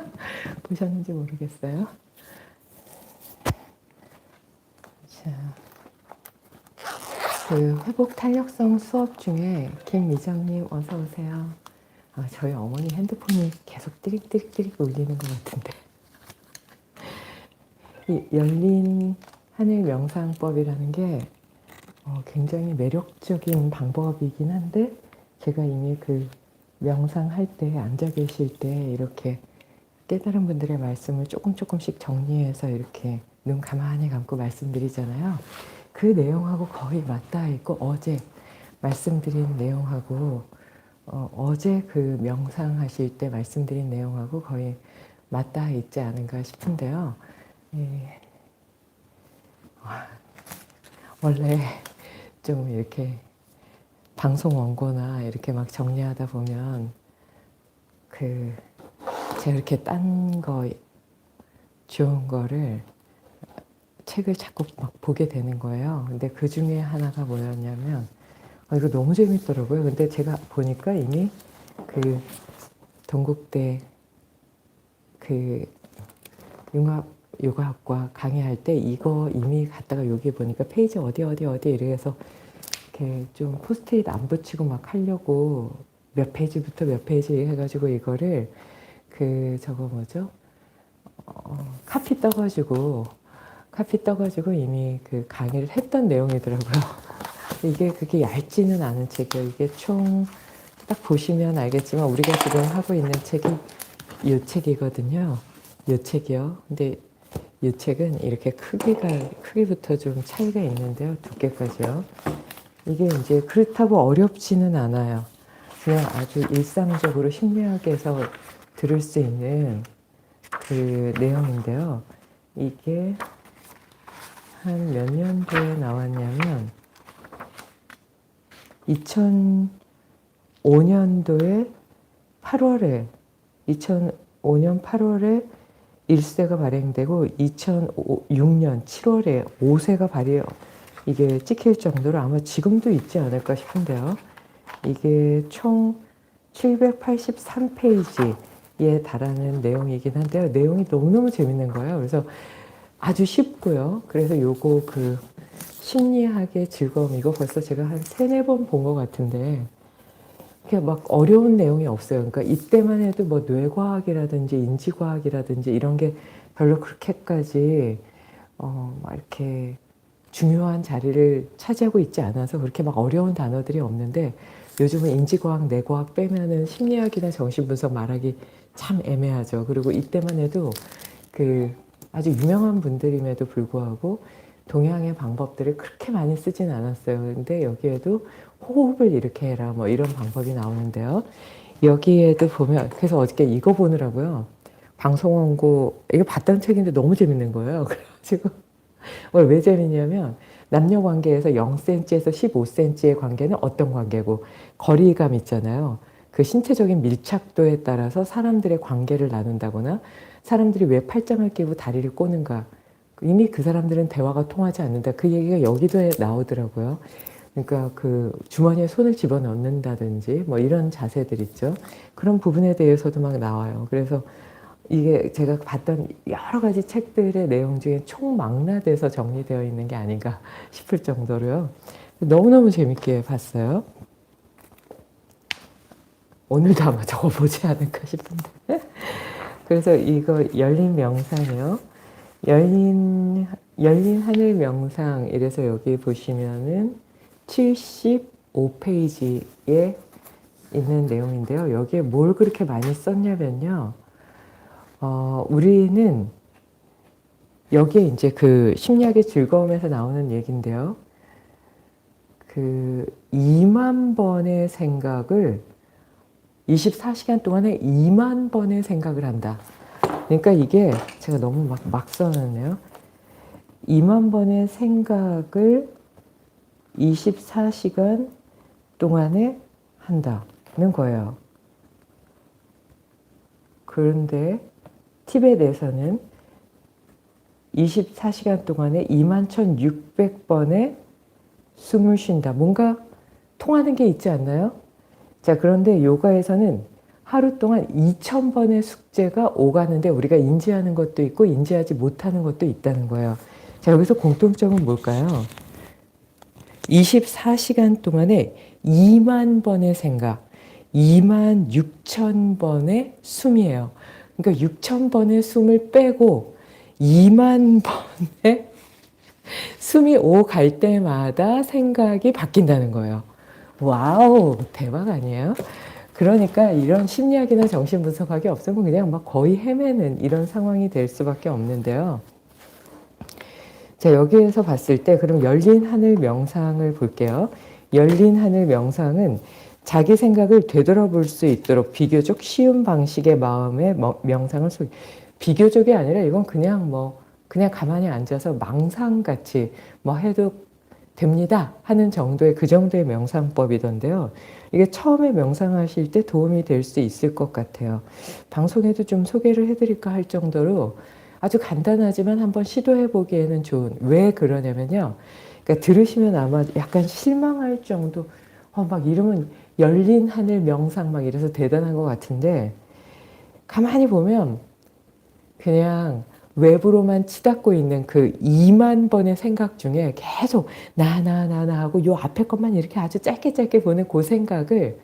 보셨는지 모르겠어요. 자, 그 회복 탄력성 수업 중에 김미정님 어서 오세요. 아, 저희 어머니 핸드폰이 계속 띠릭띠릭띠릭 울리는 것 같은데. 이 열린 하늘 명상법이라는 게 어, 굉장히 매력적인 방법이긴 한데 제가 이미 그 명상할 때 앉아 계실 때 이렇게 깨달은 분들의 말씀을 조금 조금씩 정리해서 이렇게 눈 가만히 감고 말씀드리잖아요. 그 내용하고 거의 맞닿아 있고 어제 말씀드린 내용하고 어, 어제 그 명상하실 때 말씀드린 내용하고 거의 맞닿아 있지 않은가 싶은데요. 예. 와, 원래 좀 이렇게 방송 원고나 이렇게 막 정리하다 보면 그 제가 이렇게 딴 거 좋은 거를 책을 자꾸 막 보게 되는 거예요. 근데 그 중에 하나가 뭐였냐면 아, 이거 너무 재밌더라고요. 근데 제가 보니까 이미 그 동국대 그 융합 요가학과 강의할 때 이거 이미 갔다가 여기 보니까 페이지 어디 어디 어디 이래서 이렇게 좀 포스트잇 안 붙이고 막 하려고 몇 페이지부터 몇 페이지 해가지고 이거를 그 저거 뭐죠? 어, 카피 떠가지고 카피 떠가지고 이미 그 강의를 했던 내용이더라고요. 이게 그게 얇지는 않은 책이에요. 이게 총 딱 보시면 알겠지만 우리가 지금 하고 있는 책이 이 책이거든요. 이 책이요. 근데 이 책은 이렇게 크기가 크기부터 좀 차이가 있는데요. 두께까지요. 이게 이제 그렇다고 어렵지는 않아요. 그냥 아주 일상적으로 심리학에서 들을 수 있는 그 내용인데요. 이게 한 몇 년도에 나왔냐면 2005년도에 8월에 2005년 8월에 1세가 발행되고 2006년 7월에 5세가 발효 이게 찍힐 정도로 아마 지금도 있지 않을까 싶은데요. 이게 총 783페이지 에 달하는 내용이긴 한데요. 내용이 너무너무 재밌는 거예요. 그래서 아주 쉽고요. 그래서 요거 그 심리학의 즐거움 이거 벌써 제가 한 세네 번 본 것 같은데 막 어려운 내용이 없어요. 그러니까 이때만 해도 뭐 뇌과학이라든지 인지과학이라든지 이런 게 별로 그렇게까지 어, 막 이렇게 중요한 자리를 차지하고 있지 않아서 그렇게 막 어려운 단어들이 없는데 요즘은 인지과학, 뇌과학 빼면은 심리학이나 정신분석 말하기 참 애매하죠. 그리고 이때만 해도 그 아주 유명한 분들임에도 불구하고 동양의 방법들을 그렇게 많이 쓰진 않았어요. 근데 여기에도 호흡을 이렇게 해라 뭐 이런 방법이 나오는데요. 여기에도 보면 그래서 어저께 이거 보느라고요. 방송 원고 이거 봤던 책인데 너무 재밌는 거예요. 그래가지고 오늘 왜 재밌냐면 남녀 관계에서 0cm에서 15cm의 관계는 어떤 관계고 거리감 있잖아요. 그 신체적인 밀착도에 따라서 사람들의 관계를 나눈다거나 사람들이 왜 팔짱을 끼고 다리를 꼬는가 이미 그 사람들은 대화가 통하지 않는다. 그 얘기가 여기도 나오더라고요. 그러니까 그 주머니에 손을 집어넣는다든지 뭐 이런 자세들 있죠. 그런 부분에 대해서도 막 나와요. 그래서 이게 제가 봤던 여러 가지 책들의 내용 중에 총망라돼서 정리되어 있는 게 아닌가 싶을 정도로요. 너무너무 재밌게 봤어요. 오늘도 아마 저거 보지 않을까 싶은데. 그래서 이거 열린 명상이요. 열린, 열린 하늘 명상, 이래서 여기 보시면은 75페이지에 있는 내용인데요. 여기에 뭘 그렇게 많이 썼냐면요. 어, 우리는 여기에 이제 그 심리학의 즐거움에서 나오는 얘기인데요. 그 2만 번의 생각을 24시간 동안에 2만 번의 생각을 한다. 그러니까 이게 제가 너무 막, 막 써놨네요. 2만 번의 생각을 24시간 동안에 한다는 거예요. 그런데 티벳에서는 24시간 동안에 21,600번의 숨을 쉰다. 뭔가 통하는 게 있지 않나요? 자, 그런데 요가에서는 하루 동안 2,000번의 숙제가 오가는데 우리가 인지하는 것도 있고 인지하지 못하는 것도 있다는 거예요. 자, 여기서 공통점은 뭘까요? 24시간 동안에 2만 번의 생각, 2만 6천 번의 숨이에요. 그러니까 6천 번의 숨을 빼고 2만 번의 숨이 오갈 때마다 생각이 바뀐다는 거예요. 와우, 대박 아니에요? 그러니까 이런 심리학이나 정신분석학이 없으면 그냥 막 거의 헤매는 이런 상황이 될 수밖에 없는데요. 자, 여기에서 봤을 때 그럼 열린 하늘 명상을 볼게요. 열린 하늘 명상은 자기 생각을 되돌아볼 수 있도록 비교적 쉬운 방식의 마음의 뭐- 명상을 소 비교적이 아니라 이건 그냥 뭐 그냥 가만히 앉아서 망상같이 뭐 해도 됩니다 하는 정도의 그 정도의 명상법이던데요. 이게 처음에 명상하실 때 도움이 될 수 있을 것 같아요. 방송에도 좀 소개를 해드릴까 할 정도로 아주 간단하지만 한번 시도해 보기에는 좋은 왜 그러냐면요. 그러니까 들으시면 아마 약간 실망할 정도 어, 막 이러면 열린 하늘 명상 막 이래서 대단한 것 같은데 가만히 보면 그냥 외부로만 치닫고 있는 그 2만 번의 생각 중에 계속 나, 나, 나, 나 하고 요 앞에 것만 이렇게 아주 짧게 짧게 보는 그 생각을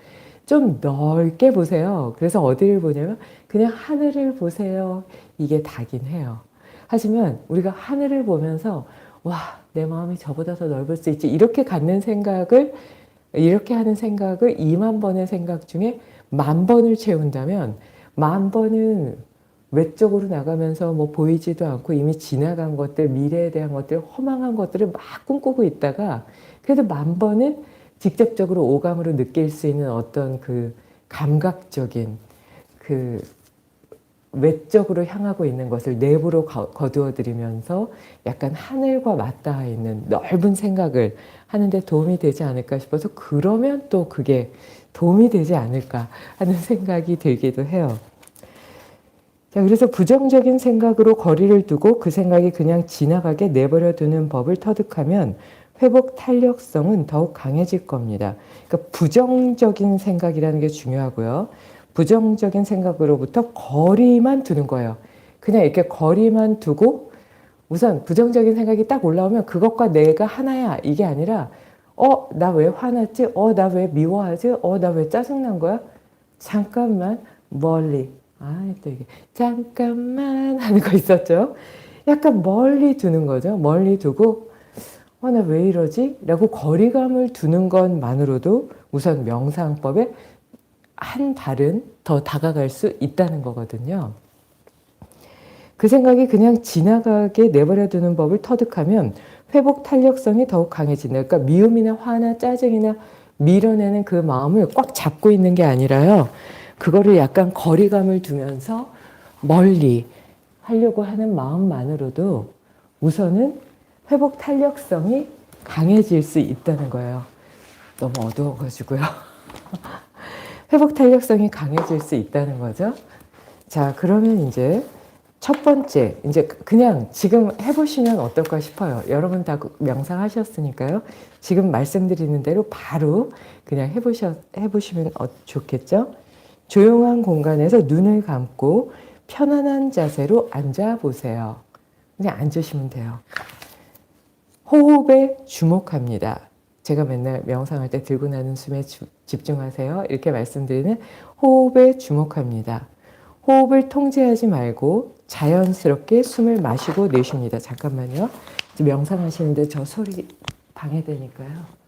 좀 넓게 보세요. 그래서 어디를 보냐면 그냥 하늘을 보세요. 이게 다긴 해요. 하지만 우리가 하늘을 보면서 와, 내 마음이 저보다 더 넓을 수 있지. 이렇게 갖는 생각을 이렇게 하는 생각을 2만 번의 생각 중에 만 번을 채운다면 만 번은 외적으로 나가면서 뭐 보이지도 않고 이미 지나간 것들, 미래에 대한 것들, 허망한 것들을 막 꿈꾸고 있다가 그래도 만 번은 직접적으로 오감으로 느낄 수 있는 어떤 그 감각적인 그 외적으로 향하고 있는 것을 내부로 거- 거두어들이면서 약간 하늘과 맞닿아 있는 넓은 생각을 하는데 도움이 되지 않을까 싶어서 그러면 또 그게 도움이 되지 않을까 하는 생각이 들기도 해요. 자, 그래서 부정적인 생각으로 거리를 두고 그 생각이 그냥 지나가게 내버려 두는 법을 터득하면 회복 탄력성은 더욱 강해질 겁니다. 그러니까 부정적인 생각이라는 게 중요하고요. 부정적인 생각으로부터 거리만 두는 거예요. 그냥 이렇게 거리만 두고 우선 부정적인 생각이 딱 올라오면 그것과 내가 하나야 이게 아니라 어, 나 왜 화났지? 어, 나 왜 미워하지? 어, 나 왜 짜증난 거야? 잠깐만 멀리. 아, 또 이게 잠깐만 하는 거 있었죠? 약간 멀리 두는 거죠. 멀리 두고 어, 나왜 이러지? 라고 거리감을 두는 것만으로도 우선 명상법에 한 발은 더 다가갈 수 있다는 거거든요. 그 생각이 그냥 지나가게 내버려 두는 법을 터득하면 회복 탄력성이 더욱 강해진다. 그러니까 미움이나 화나 짜증이나 밀어내는 그 마음을 꽉 잡고 있는 게 아니라요. 그거를 약간 거리감을 두면서 멀리 하려고 하는 마음만으로도 우선은 회복 탄력성이 강해질 수 있다는 거예요. 너무 어두워가지고요. 회복 탄력성이 강해질 수 있다는 거죠. 자, 그러면 이제 첫 번째, 이제 그냥 지금 해보시면 어떨까 싶어요. 여러분 다 명상하셨으니까요. 지금 말씀드리는 대로 바로 그냥 해보셔, 해보시면 어, 좋겠죠? 조용한 공간에서 눈을 감고 편안한 자세로 앉아 보세요. 그냥 앉으시면 돼요. 호흡에 주목합니다. 제가 맨날 명상할 때 들고 나는 숨에 주- 집중하세요. 이렇게 말씀드리는 호흡에 주목합니다. 호흡을 통제하지 말고 자연스럽게 숨을 마시고 내쉽니다. 잠깐만요. 명상하시는데 저 소리 방해되니까요.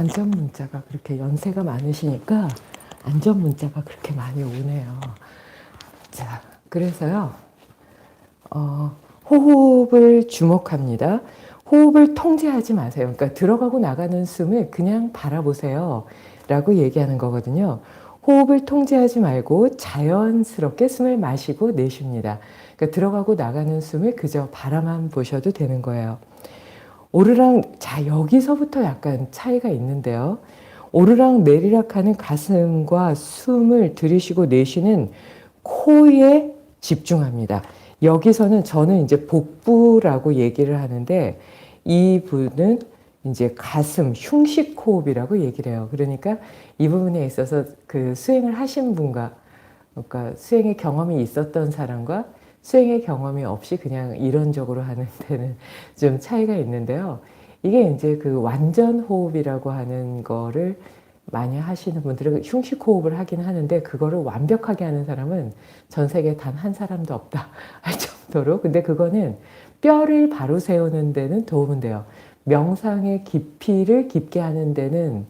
안전 문자가 그렇게 연세가 많으시니까 안전 문자가 그렇게 많이 오네요. 자, 그래서요, 어, 호흡을 주목합니다. 호흡을 통제하지 마세요. 그러니까 들어가고 나가는 숨을 그냥 바라보세요. 라고 얘기하는 거거든요. 호흡을 통제하지 말고 자연스럽게 숨을 마시고 내쉽니다. 그러니까 들어가고 나가는 숨을 그저 바라만 보셔도 되는 거예요. 오르락, 자, 여기서부터 약간 차이가 있는데요. 오르락 내리락 하는 가슴과 숨을 들이쉬고 내쉬는 코에 집중합니다. 여기서는 저는 이제 복부라고 얘기를 하는데 이 분은 이제 가슴 흉식 호흡이라고 얘기를 해요. 그러니까 이 부분에 있어서 그 수행을 하신 분과 그러니까 수행의 경험이 있었던 사람과 수행의 경험이 없이 그냥 이론적으로 하는 데는 좀 차이가 있는데요. 이게 이제 그 완전 호흡이라고 하는 거를 많이 하시는 분들은 흉식 호흡을 하긴 하는데 그거를 완벽하게 하는 사람은 전 세계에 단 한 사람도 없다 할 정도로 근데 그거는 뼈를 바로 세우는 데는 도움은 돼요. 명상의 깊이를 깊게 하는 데는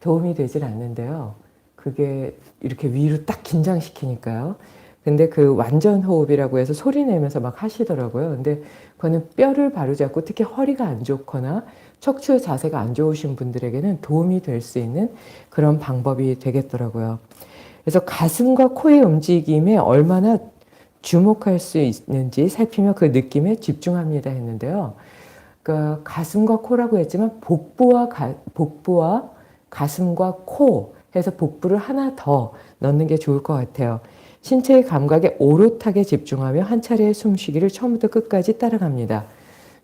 도움이 되질 않는데요. 그게 이렇게 위로 딱 긴장시키니까요. 근데 그 완전 호흡이라고 해서 소리 내면서 막 하시더라고요. 근데 그거는 뼈를 바로잡고 특히 허리가 안 좋거나 척추의 자세가 안 좋으신 분들에게는 도움이 될 수 있는 그런 방법이 되겠더라고요. 그래서 가슴과 코의 움직임에 얼마나 주목할 수 있는지 살피며 그 느낌에 집중합니다 했는데요. 그러니까 가슴과 코라고 했지만 복부와 가, 복부와 가슴과 코 해서 복부를 하나 더 넣는 게 좋을 것 같아요. 신체의 감각에 오롯하게 집중하며 한 차례의 숨쉬기를 처음부터 끝까지 따라갑니다.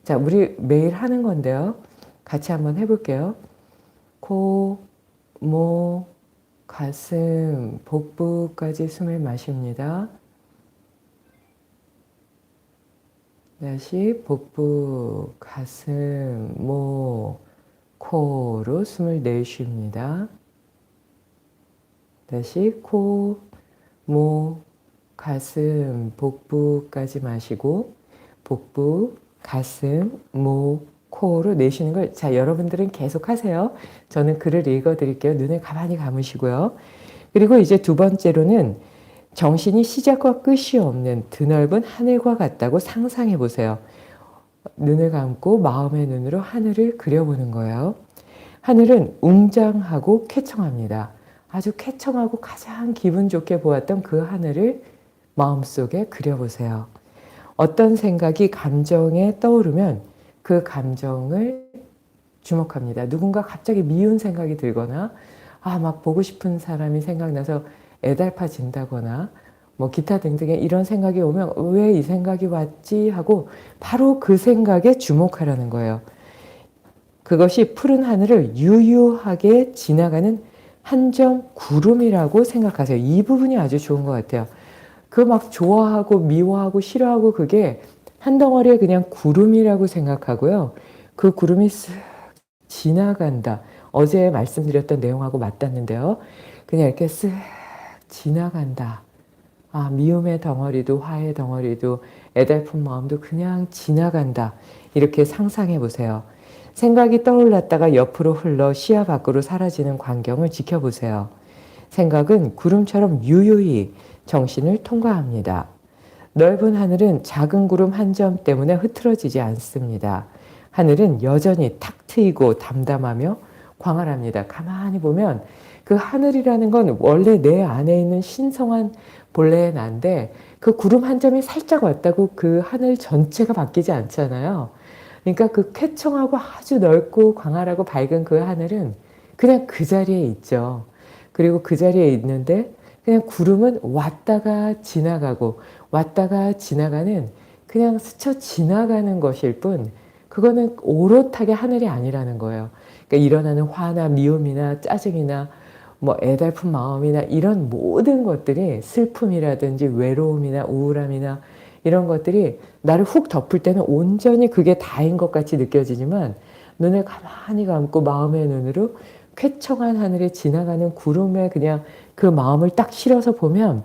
자, 우리 매일 하는 건데요. 같이 한번 해볼게요. 코, 목, 가슴, 복부까지 숨을 마십니다. 다시 복부, 가슴, 목, 코로 숨을 내쉽니다. 다시 코, 목, 가슴, 복부까지 마시고 복부, 가슴, 목, 코로 내쉬는 걸 자, 여러분들은 계속 하세요. 저는 글을 읽어 드릴게요. 눈을 가만히 감으시고요. 그리고 이제 두 번째로는 정신이 시작과 끝이 없는 드넓은 하늘과 같다고 상상해 보세요. 눈을 감고 마음의 눈으로 하늘을 그려보는 거예요. 하늘은 웅장하고 쾌청합니다. 아주 쾌청하고 가장 기분 좋게 보았던 그 하늘을 마음속에 그려보세요. 어떤 생각이 감정에 떠오르면 그 감정을 주목합니다. 누군가 갑자기 미운 생각이 들거나, 아, 막 보고 싶은 사람이 생각나서 애달파진다거나, 뭐 기타 등등의 이런 생각이 오면 왜 이 생각이 왔지 하고 바로 그 생각에 주목하라는 거예요. 그것이 푸른 하늘을 유유하게 지나가는 한 점 구름이라고 생각하세요. 이 부분이 아주 좋은 것 같아요. 그 막 좋아하고 미워하고 싫어하고 그게 한 덩어리의 그냥 구름이라고 생각하고요. 그 구름이 쓱 지나간다. 어제 말씀드렸던 내용하고 맞닿는데요. 그냥 이렇게 쓱 지나간다. 아, 미움의 덩어리도 화의 덩어리도 애달픈 마음도 그냥 지나간다. 이렇게 상상해 보세요. 생각이 떠올랐다가 옆으로 흘러 시야 밖으로 사라지는 광경을 지켜보세요. 생각은 구름처럼 유유히 정신을 통과합니다. 넓은 하늘은 작은 구름 한 점 때문에 흐트러지지 않습니다. 하늘은 여전히 탁 트이고 담담하며 광활합니다. 가만히 보면 그 하늘이라는 건 원래 내 안에 있는 신성한 본래의 난데 그 구름 한 점이 살짝 왔다고 그 하늘 전체가 바뀌지 않잖아요. 그러니까 그 쾌청하고 아주 넓고 광활하고 밝은 그 하늘은 그냥 그 자리에 있죠. 그리고 그 자리에 있는데 그냥 구름은 왔다가 지나가고 왔다가 지나가는 그냥 스쳐 지나가는 것일 뿐 그거는 오롯하게 하늘이 아니라는 거예요. 그러니까 일어나는 화나 미움이나 짜증이나 뭐 애달픈 마음이나 이런 모든 것들이 슬픔이라든지 외로움이나 우울함이나 이런 것들이 나를 훅 덮을 때는 온전히 그게 다인 것 같이 느껴지지만 눈을 가만히 감고 마음의 눈으로 쾌청한 하늘에 지나가는 구름에 그냥 그 마음을 딱 실어서 보면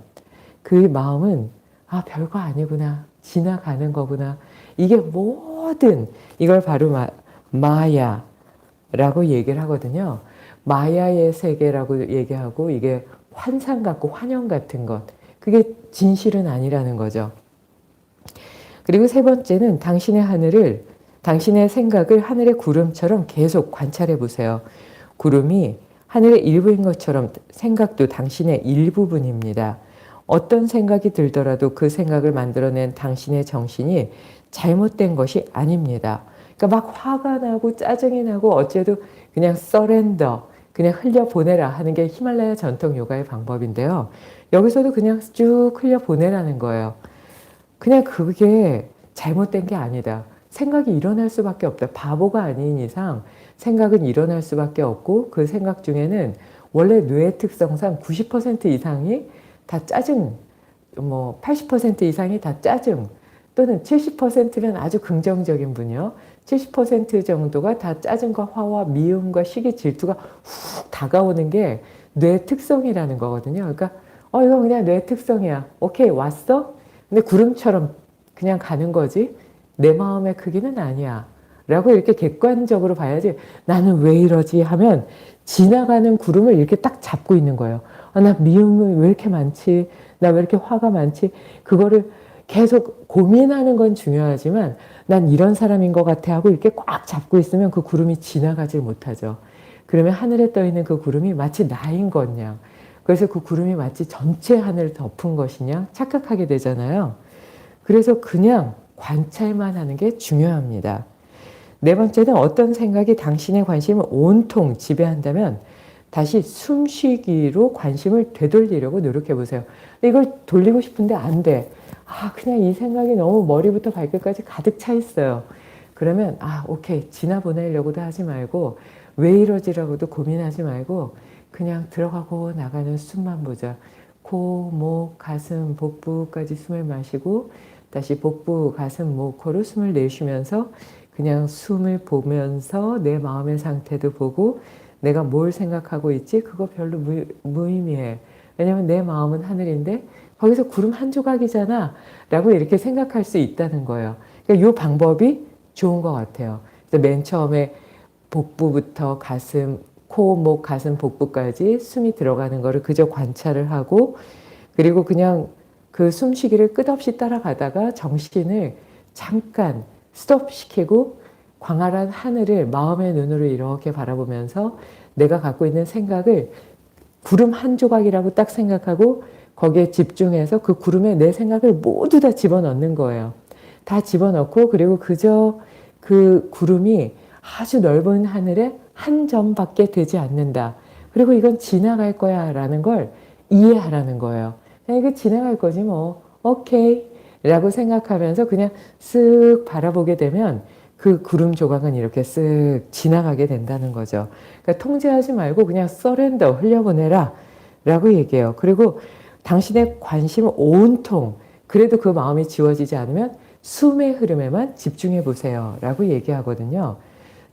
그 마음은 아 별거 아니구나 지나가는 거구나 이게 모든 이걸 바로 마, 마야라고 얘기를 하거든요. 마야의 세계라고 얘기하고 이게 환상 같고 환영 같은 것 그게 진실은 아니라는 거죠. 그리고 세 번째는 당신의 하늘을 당신의 생각을 하늘의 구름처럼 계속 관찰해 보세요. 구름이 하늘의 일부인 것처럼 생각도 당신의 일부분입니다. 어떤 생각이 들더라도 그 생각을 만들어낸 당신의 정신이 잘못된 것이 아닙니다. 그러니까 막 화가 나고 짜증이 나고 어째도 그냥 서렌더, 그냥 흘려보내라 하는 게 히말라야 전통 요가의 방법인데요. 여기서도 그냥 쭉 흘려보내라는 거예요. 그냥 그게 잘못된 게 아니다. 생각이 일어날 수밖에 없다. 바보가 아닌 이상 생각은 일어날 수밖에 없고 그 생각 중에는 원래 뇌의 특성상 90% 이상이 다 짜증, 뭐 80% 이상이 다 짜증 또는 70%면 아주 긍정적인 분이요. 70% 정도가 다 짜증과 화와 미움과 시기 질투가 훅 다가오는 게뇌 특성이라는 거거든요. 그러니까 어 이거 그냥 뇌 특성이야. 오케이 왔어? 근데 구름처럼 그냥 가는 거지. 내 마음의 크기는 아니야. 라고 이렇게 객관적으로 봐야지 나는 왜 이러지 하면 지나가는 구름을 이렇게 딱 잡고 있는 거예요. 아, 나 미움이 왜 이렇게 많지? 나 왜 이렇게 화가 많지? 그거를 계속 고민하는 건 중요하지만 난 이런 사람인 것 같아 하고 이렇게 꽉 잡고 있으면 그 구름이 지나가질 못하죠. 그러면 하늘에 떠 있는 그 구름이 마치 나인 것냥 그래서 그 구름이 마치 전체 하늘을 덮은 것이냐 착각하게 되잖아요. 그래서 그냥 관찰만 하는 게 중요합니다. 네 번째는 어떤 생각이 당신의 관심을 온통 지배한다면 다시 숨쉬기로 관심을 되돌리려고 노력해 보세요. 이걸 돌리고 싶은데 안 돼. 아, 그냥 이 생각이 너무 머리부터 발끝까지 가득 차 있어요. 그러면, 아, 오케이. 지나보내려고도 하지 말고, 왜 이러지라고도 고민하지 말고, 그냥 들어가고 나가는 숨만 보자. 코, 목, 가슴, 복부까지 숨을 마시고, 다시 복부, 가슴, 목, 코로 숨을 내쉬면서 그냥 숨을 보면서 내 마음의 상태도 보고 내가 뭘 생각하고 있지? 그거 별로 무, 무의미해. 왜냐면 내 마음은 하늘인데 거기서 구름 한 조각이잖아. 라고 이렇게 생각할 수 있다는 거예요. 그러니까 이 방법이 좋은 것 같아요. 맨 처음에 복부부터 가슴, 코, 목, 가슴, 복부까지 숨이 들어가는 거를 그저 관찰을 하고 그리고 그냥 그 숨쉬기를 끝없이 따라가다가 정신을 잠깐 스톱 시키고 광활한 하늘을 마음의 눈으로 이렇게 바라보면서 내가 갖고 있는 생각을 구름 한 조각이라고 딱 생각하고 거기에 집중해서 그 구름에 내 생각을 모두 다 집어넣는 거예요. 다 집어넣고 그리고 그저 그 구름이 아주 넓은 하늘에 한 점밖에 되지 않는다. 그리고 이건 지나갈 거야 라는 걸 이해하라는 거예요. 이거 지나갈 거지 뭐. 오케이. 라고 생각하면서 그냥 쓱 바라보게 되면 그 구름 조각은 이렇게 쓱 지나가게 된다는 거죠. 그러니까 통제하지 말고 그냥 서렌더 흘려보내라 라고 얘기해요. 그리고 당신의 관심을 온통 그래도 그 마음이 지워지지 않으면 숨의 흐름에만 집중해 보세요 라고 얘기하거든요.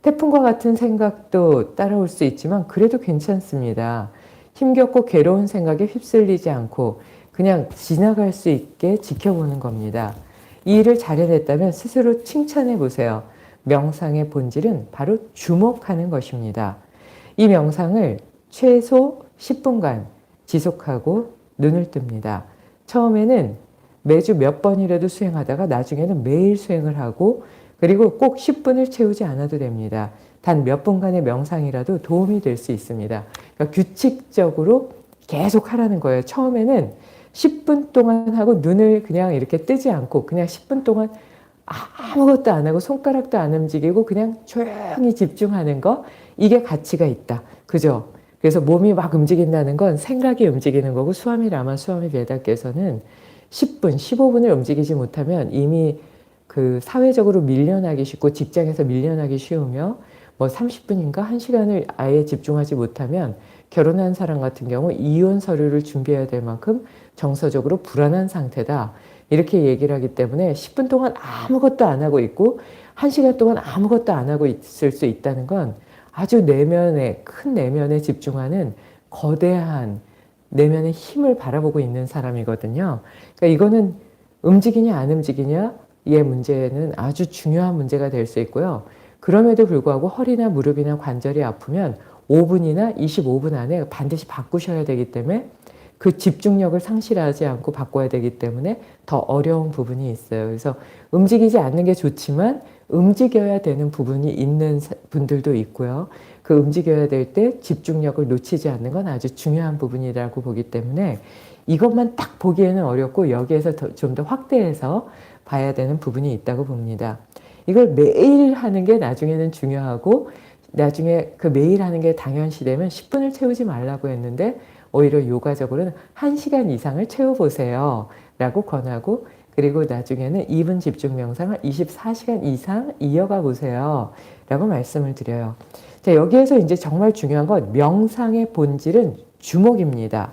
태풍과 같은 생각도 따라올 수 있지만 그래도 괜찮습니다. 힘겹고 괴로운 생각에 휩쓸리지 않고 그냥 지나갈 수 있게 지켜보는 겁니다. 이 일을 잘 해냈다면 스스로 칭찬해 보세요. 명상의 본질은 바로 주목하는 것입니다. 이 명상을 최소 10분간 지속하고 눈을 뜹니다. 처음에는 매주 몇 번이라도 수행하다가 나중에는 매일 수행을 하고 그리고 꼭 10분을 채우지 않아도 됩니다. 단 몇 분간의 명상이라도 도움이 될 수 있습니다. 그러니까 규칙적으로 계속 하라는 거예요. 처음에는 10분 동안 하고 눈을 그냥 이렇게 뜨지 않고 그냥 10분 동안 아무것도 안 하고 손가락도 안 움직이고 그냥 조용히 집중하는 거 이게 가치가 있다. 그죠? 그래서 몸이 막 움직인다는 건 생각이 움직이는 거고 수아미 라마 수아미 베다께서는 10분, 15분을 움직이지 못하면 이미 그 사회적으로 밀려나기 쉽고 직장에서 밀려나기 쉬우며 뭐 30분인가 1시간을 아예 집중하지 못하면 결혼한 사람 같은 경우 이혼 서류를 준비해야 될 만큼 정서적으로 불안한 상태다. 이렇게 얘기를 하기 때문에 10분 동안 아무것도 안 하고 있고 1시간 동안 아무것도 안 하고 있을 수 있다는 건 아주 내면에 큰 내면에 집중하는 거대한 내면의 힘을 바라보고 있는 사람이거든요. 그러니까 이거는 움직이냐 안 움직이냐의 문제는 아주 중요한 문제가 될 수 있고요. 그럼에도 불구하고 허리나 무릎이나 관절이 아프면 5분이나 25분 안에 반드시 바꾸셔야 되기 때문에 그 집중력을 상실하지 않고 바꿔야 되기 때문에 더 어려운 부분이 있어요. 그래서 움직이지 않는 게 좋지만 움직여야 되는 부분이 있는 사- 분들도 있고요. 그 움직여야 될 때 집중력을 놓치지 않는 건 아주 중요한 부분이라고 보기 때문에 이것만 딱 보기에는 어렵고 여기에서 좀 더 확대해서 봐야 되는 부분이 있다고 봅니다. 이걸 매일 하는 게 나중에는 중요하고 나중에 그 매일 하는 게 당연시 되면 10분을 채우지 말라고 했는데 오히려 요가적으로는 1시간 이상을 채워보세요. 라고 권하고 그리고 나중에는 2분 집중 명상을 24시간 이상 이어가 보세요. 라고 말씀을 드려요. 자, 여기에서 이제 정말 중요한 건 명상의 본질은 주목입니다.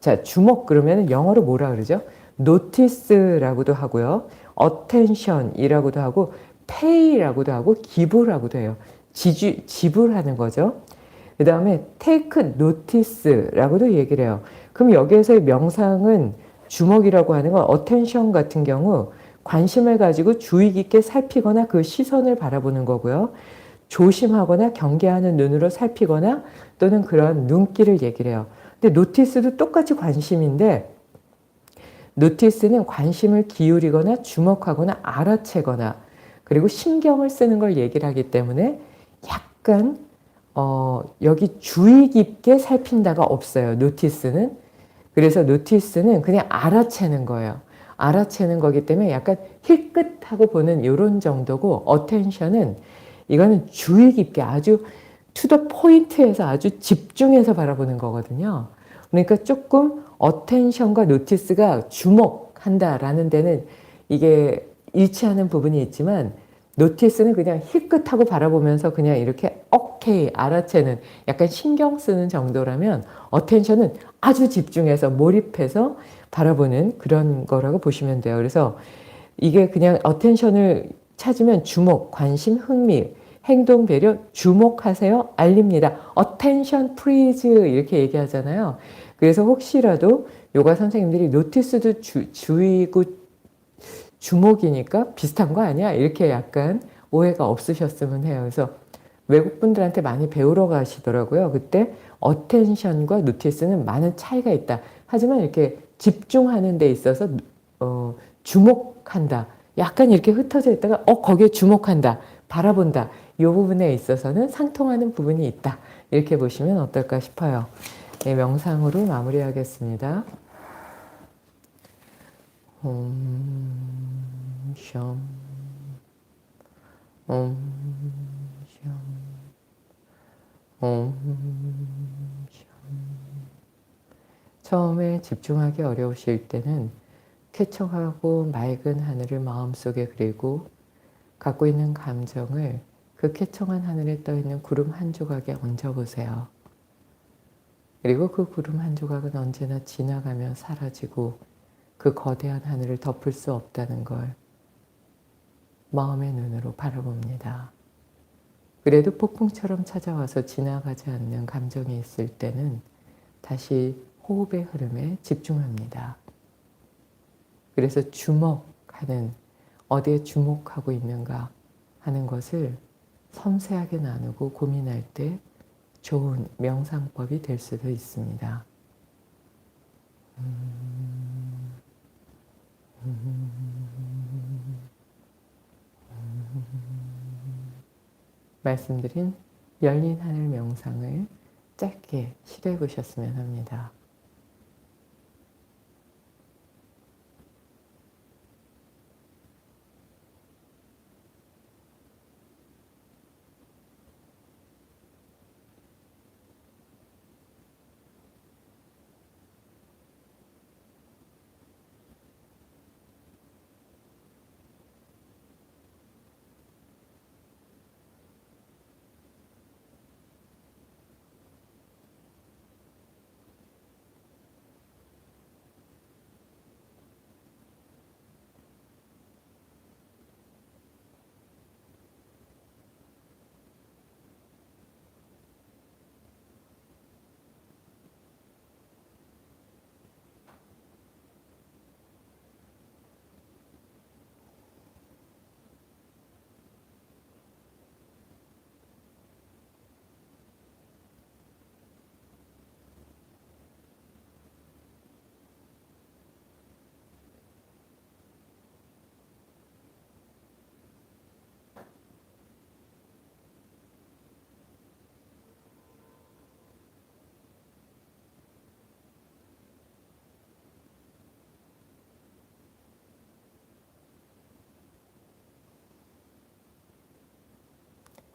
자, 주목 그러면 영어로 뭐라 그러죠? notice라고도 하고요. Attention이라고도 하고 pay라고도 하고 give라고도 해요. 지주, 지불하는 거죠. 그 다음에 take notice라고도 얘기를 해요. 그럼 여기에서의 명상은 주목이라고 하는 건 attention 같은 경우 관심을 가지고 주의 깊게 살피거나 그 시선을 바라보는 거고요. 조심하거나 경계하는 눈으로 살피거나 또는 그런 눈길을 얘기를 해요. 근데 노티스도 똑같이 관심인데 노티스는 관심을 기울이거나 주목하거나 알아채거나 그리고 신경을 쓰는 걸 얘기를 하기 때문에 약간 어, 여기 주의 깊게 살핀다가 없어요. 노티스는. 그래서 노티스는 그냥 알아채는 거예요. 알아채는 거기 때문에 약간 힐끗하고 보는 이런 정도고 어텐션은 이거는 주의 깊게 아주 투더 포인트에서 아주 집중해서 바라보는 거거든요. 그러니까 조금 어텐션과 노티스가 주목한다라는 데는 이게 일치하는 부분이 있지만 노티스는 그냥 희끗하고 바라보면서 그냥 이렇게 오케이 알아채는 약간 신경 쓰는 정도라면 어텐션은 아주 집중해서 몰입해서 바라보는 그런 거라고 보시면 돼요. 그래서 이게 그냥 어텐션을 찾으면 주목, 관심, 흥미, 행동, 배려, 주목하세요, 알립니다. attention please 이렇게 얘기하잖아요. 그래서 혹시라도 요가 선생님들이 노티스도 주, 주의고 주목이니까 비슷한 거 아니야? 이렇게 약간 오해가 없으셨으면 해요. 그래서 외국 분들한테 많이 배우러 가시더라고요. 그때 어텐션과 노티스는 많은 차이가 있다. 하지만 이렇게 집중하는 데 있어서 어, 주목한다. 약간 이렇게 흩어져 있다가 어 거기에 주목한다. 바라본다. 이 부분에 있어서는 상통하는 부분이 있다. 이렇게 보시면 어떨까 싶어요. 네, 명상으로 마무리하겠습니다. 옴, 숑, 옴, 숑, 옴, 숑. 처음에 집중하기 어려우실 때는 쾌청하고 맑은 하늘을 마음속에 그리고 갖고 있는 감정을 그 쾌청한 하늘에 떠 있는 구름 한 조각에 얹어 보세요. 그리고 그 구름 한 조각은 언제나 지나가며 사라지고 그 거대한 하늘을 덮을 수 없다는 걸 마음의 눈으로 바라봅니다. 그래도 폭풍처럼 찾아와서 지나가지 않는 감정이 있을 때는 다시 호흡의 흐름에 집중합니다. 그래서 주목하는 어디에 주목하고 있는가 하는 것을 섬세하게 나누고 고민할 때 좋은 명상법이 될 수도 있습니다. 말씀드린 열린 하늘 명상을 짧게 시도해 보셨으면 합니다.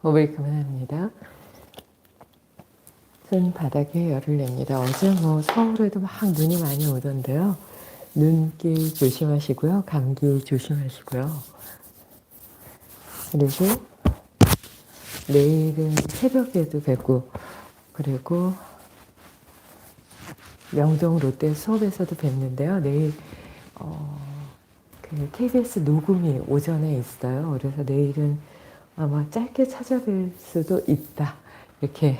호흡을 그만합니다. 손 바닥에 열을 냅니다. 어제 뭐 서울에도 막 눈이 많이 오던데요. 눈길 조심하시고요. 감기 조심하시고요. 그리고 내일은 새벽에도 뵙고 그리고 명동 롯데 수업에서도 뵙는데요. 내일 어, 그 KBS 녹음이 오전에 있어요. 그래서 내일은 아마 짧게 찾아뵐 수도 있다. 이렇게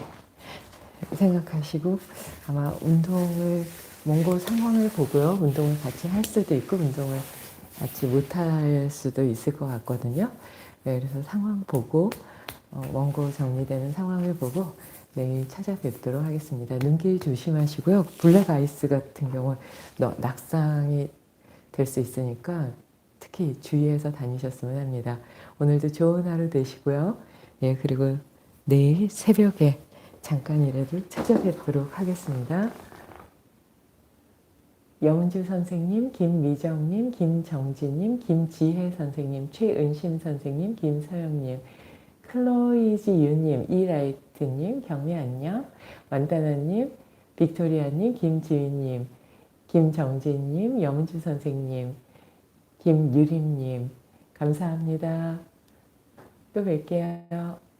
생각하시고 아마 운동을 몽고 상황을 보고요. 운동을 같이 할 수도 있고 운동을 같이 못할 수도 있을 것 같거든요. 네, 그래서 상황 보고 어, 원고 정리되는 상황을 보고 내일 찾아뵙도록 하겠습니다. 눈길 조심하시고요. 블랙 아이스 같은 경우 너- 낙상이 될 수 있으니까 특히 주의해서 다니셨으면 합니다. 오늘도 좋은 하루 되시고요. 예, 그리고 내일 새벽에 잠깐이라도 찾아뵙도록 하겠습니다. 염주 선생님, 김미정님, 김정진님, 김지혜 선생님, 최은심 선생님, 김서영님, 클로이지 유님, 이라이트님, 경미 안녕, 완다나님, 빅토리아님, 김지윤님, 김정진님, 염주 선생님, 김유림님, 감사합니다. 또 뵐게요.